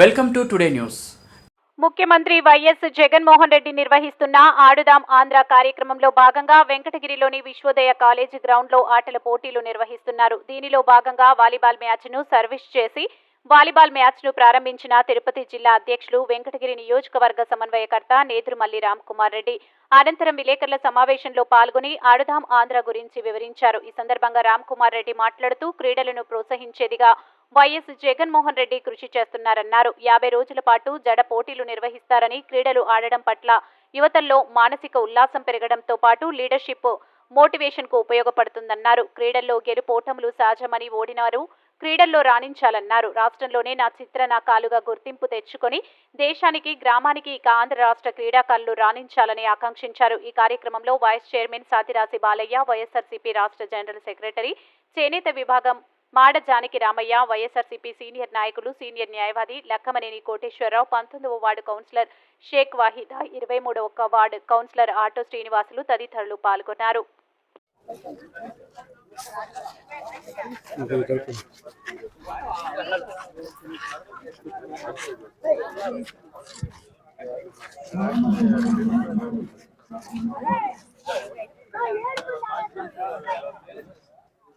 Welcome to today news ముఖ్యమంత్రి YS Jaganmohan Reddy నిర్వహిస్తున్న ఆడుదాం ఆంధ్ర కార్యక్రమంలో భాగంగా వెంకటగిరిలోని విశ్వోదయ కాలేజీ గ్రౌండ్లో ఆటల పోటీలు నిర్వహిస్తున్నారు. దీనిలో భాగంగా వాలీబాల్ మ్యాచ్ను సర్వీస్ చేసి వాలీబాల్ మ్యాచ్ను ప్రారంభించిన తిరుపతి జిల్లా అధ్యక్షులు వెంకటగిరి నియోజకవర్గ సమన్వయకర్త నేదురుమల్లి రామ్ కుమార్ రెడ్డి. అనంతరం విలేకరుల సమావేశంలో పాల్గొని ఆడుదాం ఆంధ్ర గురించి వివరించారు. ఈ సందర్భంగా రామ్ కుమార్ రెడ్డి మాట్లాడుతూ క్రీడలను ప్రోత్సహించేదిగా వైఎస్ జగన్మోహన్ రెడ్డి కృషి చేస్తున్నారన్నారు. యాభై రోజుల పాటు జడ పోటీలు నిర్వహిస్తారని క్రీడలు ఆడడం పట్ల యువతల్లో మానసిక ఉల్లాసం పెరగడంతో పాటు లీడర్షిప్ మోటివేషన్కు ఉపయోగపడుతుందన్నారు. క్రీడల్లో గెలుపోటములు సహజమని ఓడినారు. క్రీడల్లో రాణించాలన్నారు. రాష్ట్రంలోనే నా చిత్ర నా కాలుగా గుర్తింపు తెచ్చుకొని దేశానికి గ్రామానికి ఇక ఆంధ్ర రాష్ట్ర క్రీడాకారులు రాణించాలని ఆకాంక్షించారు. ఈ కార్యక్రమంలో vice chairman Satirasi Balayya YSRCP రాష్ట్ర జనరల్ సెక్రటరీ చేనేత విభాగం మాడ జానకి రామయ్య వైఎస్ఆర్సీపీ సీనియర్ నాయకులు సీనియర్ న్యాయవాది లక్కమనేని కోటేశ్వరరావు పంతొమ్మిదవ వార్డు కౌన్సిలర్ షేక్ వాహిదా ఇరవై మూడవ వార్డు కౌన్సిలర్ ఆటో శ్రీనివాసులు తదితరులు పాల్గొన్నారు.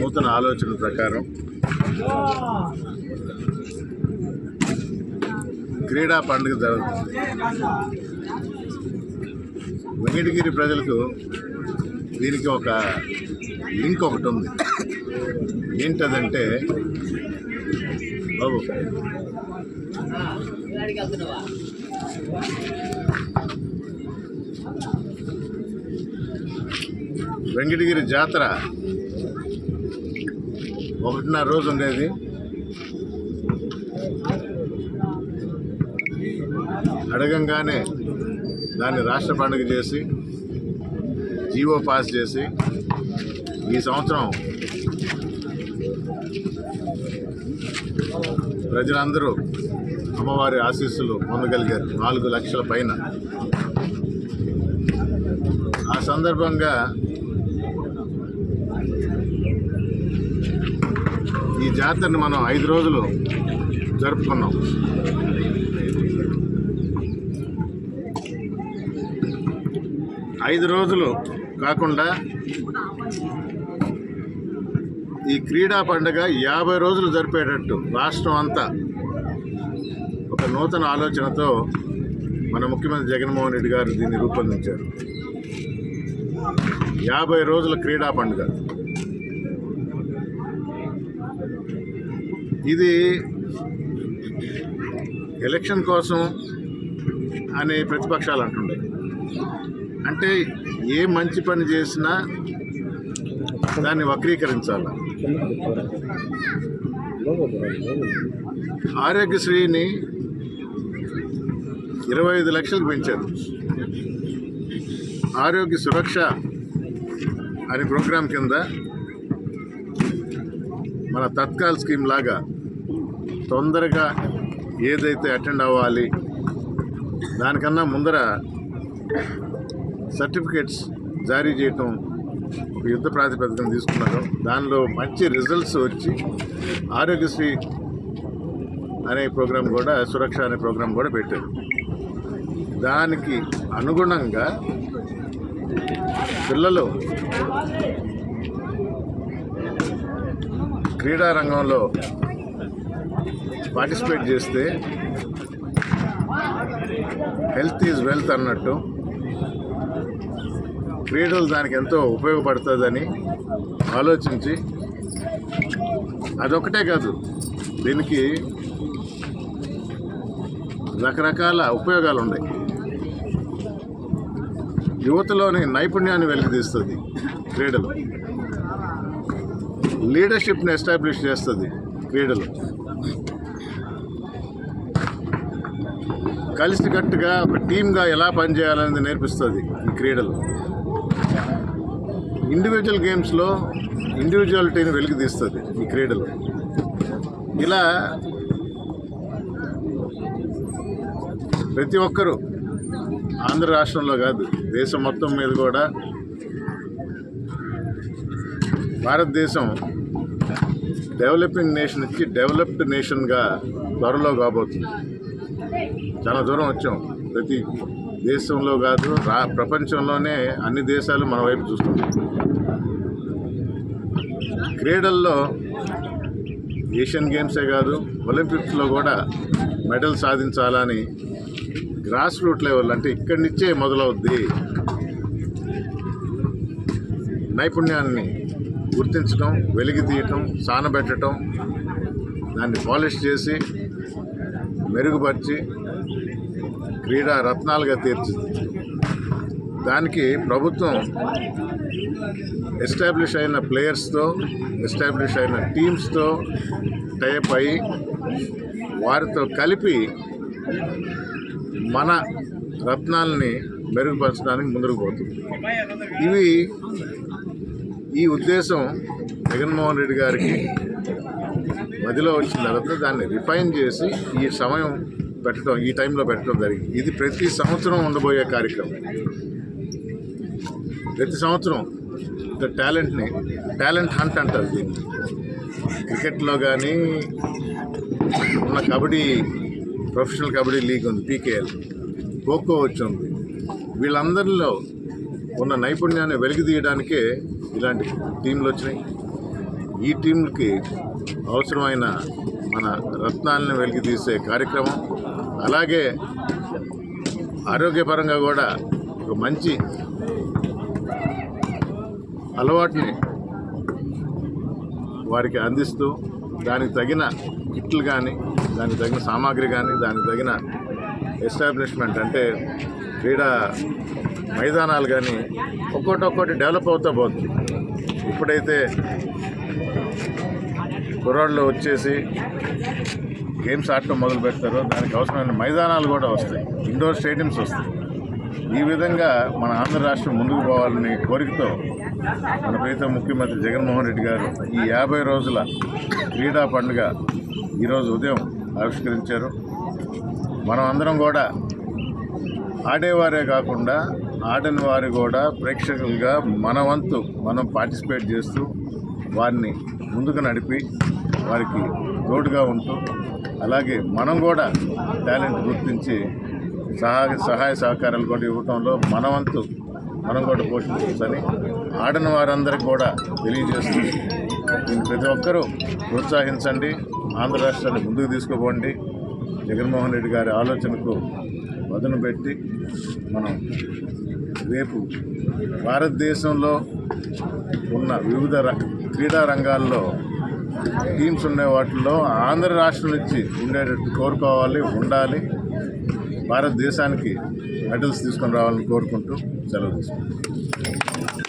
నూతన ఆలోచన ప్రకారం క్రీడా పండుగ జరుగుతుంది. వెంకటగిరి ప్రజలకు దీనికి ఒక లింక్ ఒకటి ఉంది. ఏంటదంటే బాబు. వెంకటగిరి జాతర ఒకటిన్నర రోజు ఉండేది. అడగంగానే దాన్ని రాష్ట్ర పండుగ చేసి జీవో పాస్ చేసి ఈ సంవత్సరం ప్రజలందరూ అమ్మవారి ఆశీస్సులు పొందగలిగారు. నాలుగు లక్షల పైన. ఆ సందర్భంగా జాతరని మనం ఐదు రోజులు జరుపుకున్నాం. ఐదు రోజులు కాకుండా ఈ క్రీడా పండుగ యాభై రోజులు జరిపేటట్టు రాష్ట్రం అంతా ఒక నూతన ఆలోచనతో మన ముఖ్యమంత్రి జగన్మోహన్ రెడ్డి గారు దీన్ని రూపొందించారు. యాభై రోజుల క్రీడా పండుగ. ఇది ఎలక్షన్ కోసం అనే ప్రతిపక్షాలు అంటుండే. అంటే ఏ మంచి పని చేసినా దాన్ని వక్రీకరించాలి. ఆరోగ్యశ్రీని ఇరవై ఐదు లక్షలకు పెంచారు. ఆరోగ్య సురక్ష అనే ప్రోగ్రాం కింద మన తత్కాల్ స్కీమ్ లాగా తొందరగా ఏదైతే అటెండ్ అవ్వాలి దానికన్నా ముందర సర్టిఫికేట్స్ జారీ చేయటం యుద్ధ ప్రాతిపదికన తీసుకున్నారు దానిలో మంచి రిజల్ట్స్ వచ్చి ఆరోగ్యశ్రీ అనే ప్రోగ్రాం కూడా సురక్ష అనే ప్రోగ్రాం కూడా పెట్టారు. దానికి అనుగుణంగా పిల్లలు క్రీడా రంగంలో పార్టిసిపేట్ చేస్తే హెల్త్ ఈజ్ వెల్త్ అన్నట్టు. క్రీడలు దానికి ఎంతో ఉపయోగపడుతుందని ఆలోచించి అదొకటే కాదు దీనికి రకరకాల ఉపయోగాలు ఉన్నాయి యువతలోని నైపుణ్యాన్ని వెలికితీస్తుంది క్రీడలు. లీడర్షిప్ని ఎస్టాబ్లిష్ చేస్తుంది క్రీడలు. కలిసికట్టుగా ఒక టీమ్గా ఎలా పనిచేయాలనేది నేర్పిస్తుంది ఈ క్రీడలు. ఇండివిజువల్ గేమ్స్లో ఇండివిజువాలిటీని వెలికితీస్తుంది ఈ క్రీడలు. ఇలా ప్రతి ఒక్కరూ ఆంధ్ర రాష్ట్రంలో కాదు దేశం మొత్తం మీద కూడా భారతదేశం డెవలపింగ్ నేషన్ డెవలప్డ్ నేషన్గా త్వరలో కాబోతుంది. చాలా దూరం వచ్చాం. ప్రతి దేశంలో కాదు రా ప్రపంచంలోనే అన్ని దేశాలు మన వైపు చూస్తున్నాయి. క్రీడల్లో ఏషియన్ గేమ్సే కాదు ఒలింపిక్స్లో కూడా మెడల్ సాధించాలని గ్రాస్ రూట్ లెవెల్ అంటే ఇక్కడి నుంచే మొదలవుద్ది నైపుణ్యాన్ని గుర్తించడం వెలిగి తీయటం సానబెట్టడం దాన్ని పాలిష్ చేసి మెరుగుపరిచి క్రీడా రత్నాలుగా తీర్చింది. దానికి ప్రభుత్వం ఎస్టాబ్లిష్ అయిన ప్లేయర్స్తో ఎస్టాబ్లిష్ అయిన టీమ్స్తో టైప్ అయ్యి వారితో కలిపి మన రత్నాలని మెరుగుపరచడానికి ముందుకు పోతుంది. ఇవి ఈ ఉద్దేశం జగన్మోహన్ రెడ్డి గారికి మధ్యలో వచ్చిన తర్వాత దాన్ని రిఫైన్ చేసి ఈ సమయం పెట్టడం ఈ టైంలో పెట్టడం జరిగింది. ఇది ప్రతి సంవత్సరం ఉండబోయే కార్యక్రమం. ప్రతి సంవత్సరం ద టాలెంట్ని టాలెంట్ హంట్ అంటారు దీన్ని. క్రికెట్లో కానీ ఉన్న కబడ్డీ ప్రొఫెషనల్ కబడ్డీ లీగ్ ఉంది పీకేఎల్. ఖోఖో వచ్చింది. వీళ్ళందరిలో ఉన్న నైపుణ్యాన్ని వెలికి తీయడానికే ఇలాంటి టీంలు వచ్చినాయి. ఈ టీంలకి అవసరమైన మన రత్నాలను వెలికి తీసే కార్యక్రమం అలాగే ఆరోగ్యపరంగా కూడా ఒక మంచి అలవాటుని వారికి అందిస్తూ దానికి తగిన కిట్లు కానీ దానికి తగిన సామాగ్రి కానీ దానికి తగిన ఎస్టాబ్లిష్మెంట్ అంటే క్రీడా మైదానాలు కానీ ఒక్కోటి ఒక్కోటి డెవలప్ అవుతూ పోతుంది. ఇప్పుడైతే కుర్రాళ్ళు వచ్చేసి గేమ్స్ ఆడటం మొదలు పెడతారో దానికి అవసరమైన మైదానాలు కూడా వస్తాయి. ఇండోర్ స్టేడియంస్ వస్తాయి. ఈ విధంగా మన ఆంధ్ర రాష్ట్రం ముందుకు పోవాలనే కోరికతో మన ప్రీత ముఖ్యమంత్రి జగన్మోహన్ రెడ్డి గారు ఈ యాభై రోజుల క్రీడా పండుగ ఈరోజు ఉదయం ఆవిష్కరించారు. మనం అందరం కూడా ఆడేవారే కాకుండా ఆడని వారు కూడా ప్రేక్షకులుగా మన వంతు మనం పార్టిసిపేట్ చేస్తూ వారిని ముందుకు నడిపి వారికి తోడుగా ఉంటూ అలాగే మనం కూడా టాలెంట్ గుర్తించి సహాయ సహాయ సహకారాలు కూడా ఇవ్వటంలో మన వంతు మనం కూడా పోషించని ఆడని వారందరికీ కూడా తెలియజేస్తూ దీన్ని ప్రతి ఒక్కరూ ప్రోత్సహించండి ఆంధ్ర రాష్ట్రాన్ని ముందుకు తీసుకుపోండి. జగన్మోహన్ రెడ్డి గారి ఆలోచనకు వదను పెట్టి మనం రేపు భారతదేశంలో ఉన్న వివిధ ర- క్రీడా రంగాల్లో టీమ్స్ ఉండే వాటిల్లో ఆంధ్ర రాష్ట్రం నుంచి ఉండేటట్టు కోరుకోవాలి ఉండాలి. భారతదేశానికి మెడల్స్ తీసుకొని రావాలని కోరుకుంటూ సెలవు తీసుకుంటాం